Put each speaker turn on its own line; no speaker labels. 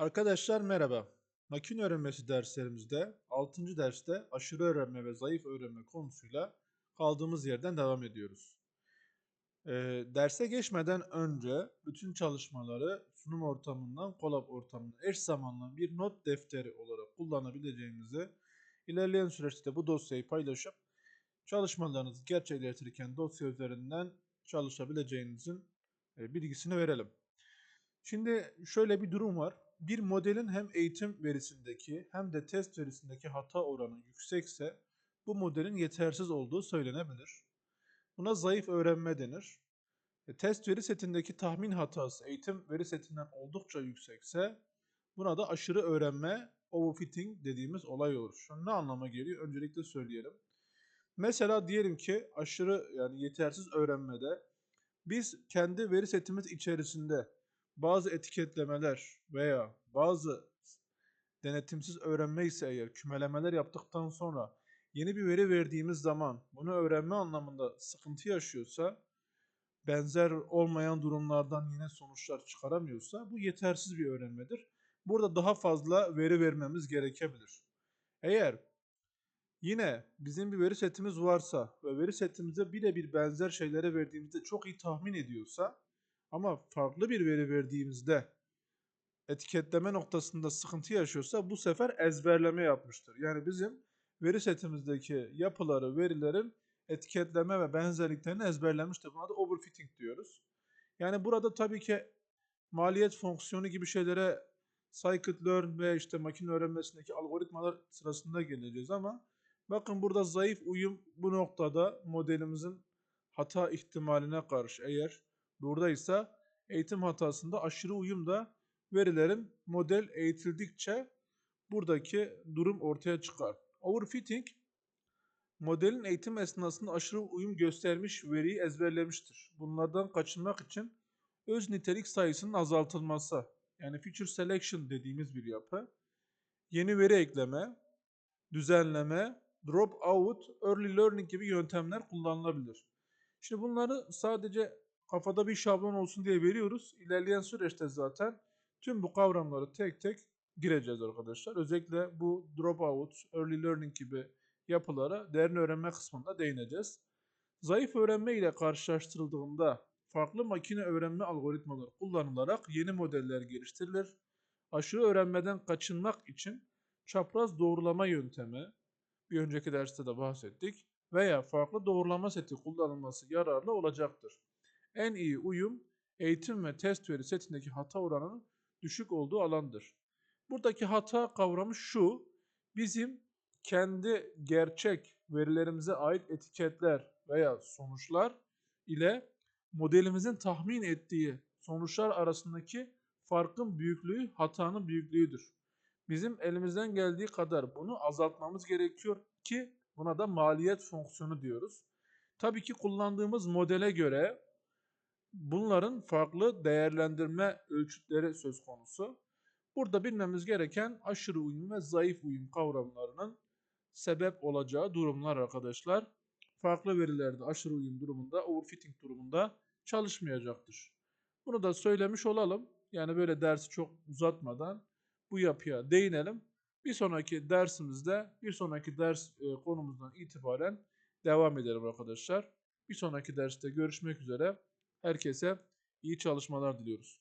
Arkadaşlar merhaba. Makine öğrenmesi derslerimizde 6. derste aşırı öğrenme ve zayıf öğrenme konusuyla kaldığımız yerden devam ediyoruz. Ee, derse geçmeden önce bütün çalışmaları sunum ortamından kolab ortamına eş zamanlı bir not defteri olarak kullanabileceğinizi ilerleyen süreçte bu dosyayı paylaşıp çalışmalarınızı gerçekleştirirken dosya üzerinden çalışabileceğinizin e, bilgisini verelim. Şimdi şöyle bir durum var. Bir modelin hem eğitim verisindeki hem de test verisindeki hata oranı yüksekse bu modelin yetersiz olduğu söylenebilir. Buna zayıf öğrenme denir. E, test veri setindeki tahmin hatası eğitim veri setinden oldukça yüksekse buna da aşırı öğrenme overfitting dediğimiz olay olur. Şu ne anlama geliyor? Öncelikle söyleyelim. Mesela diyelim ki aşırı yani yetersiz öğrenmede biz kendi veri setimiz içerisinde bazı etiketlemeler veya bazı denetimsiz öğrenme ise eğer kümelemeler yaptıktan sonra yeni bir veri verdiğimiz zaman bunu öğrenme anlamında sıkıntı yaşıyorsa benzer olmayan durumlardan yine sonuçlar çıkaramıyorsa bu yetersiz bir öğrenmedir. Burada daha fazla veri vermemiz gerekebilir. Eğer yine bizim bir veri setimiz varsa ve veri setimize birebir benzer şeylere verdiğimizde çok iyi tahmin ediyorsa ama farklı bir veri verdiğimizde etiketleme noktasında sıkıntı yaşıyorsa bu sefer ezberleme yapmıştır. Yani bizim veri setimizdeki yapıları, verilerin etiketleme ve benzerliklerini ezberlemiştir. Buna da overfitting diyoruz. Yani burada tabii ki maliyet fonksiyonu gibi şeylere scikit-learn ve işte makine öğrenmesindeki algoritmalar sırasında geleceğiz ama bakın burada zayıf uyum bu noktada modelimizin hata ihtimaline karşı eğer buradaysa eğitim hatasında aşırı uyum da verilerin model eğitildikçe buradaki durum ortaya çıkar. Overfitting modelin eğitim esnasında aşırı uyum göstermiş veriyi ezberlemiştir. Bunlardan kaçınmak için öz nitelik sayısının azaltılması yani feature selection dediğimiz bir yapı, yeni veri ekleme, düzenleme, drop out, early learning gibi yöntemler kullanılabilir. Şimdi bunları sadece kafada bir şablon olsun diye veriyoruz. İlerleyen süreçte zaten tüm bu kavramları tek tek gireceğiz arkadaşlar. Özellikle bu dropout, early learning gibi yapılara derin öğrenme kısmında değineceğiz. Zayıf öğrenme ile karşılaştırıldığında farklı makine öğrenme algoritmaları kullanılarak yeni modeller geliştirilir. Aşırı öğrenmeden kaçınmak için çapraz doğrulama yöntemi, bir önceki derste de bahsettik, veya farklı doğrulama seti kullanılması yararlı olacaktır. En iyi uyum eğitim ve test veri setindeki hata oranının düşük olduğu alandır. Buradaki hata kavramı şu. Bizim kendi gerçek verilerimize ait etiketler veya sonuçlar ile modelimizin tahmin ettiği sonuçlar arasındaki farkın büyüklüğü hatanın büyüklüğüdür. Bizim elimizden geldiği kadar bunu azaltmamız gerekiyor ki buna da maliyet fonksiyonu diyoruz. Tabii ki kullandığımız modele göre bunların farklı değerlendirme ölçütleri söz konusu. Burada bilmemiz gereken aşırı uyum ve zayıf uyum kavramlarının sebep olacağı durumlar arkadaşlar. Farklı verilerde aşırı uyum durumunda, overfitting durumunda çalışmayacaktır. Bunu da söylemiş olalım. Yani böyle dersi çok uzatmadan bu yapıya değinelim. Bir sonraki dersimizde, bir sonraki ders e, konumuzdan itibaren devam edelim arkadaşlar. Bir sonraki derste görüşmek üzere. Herkese iyi çalışmalar diliyoruz.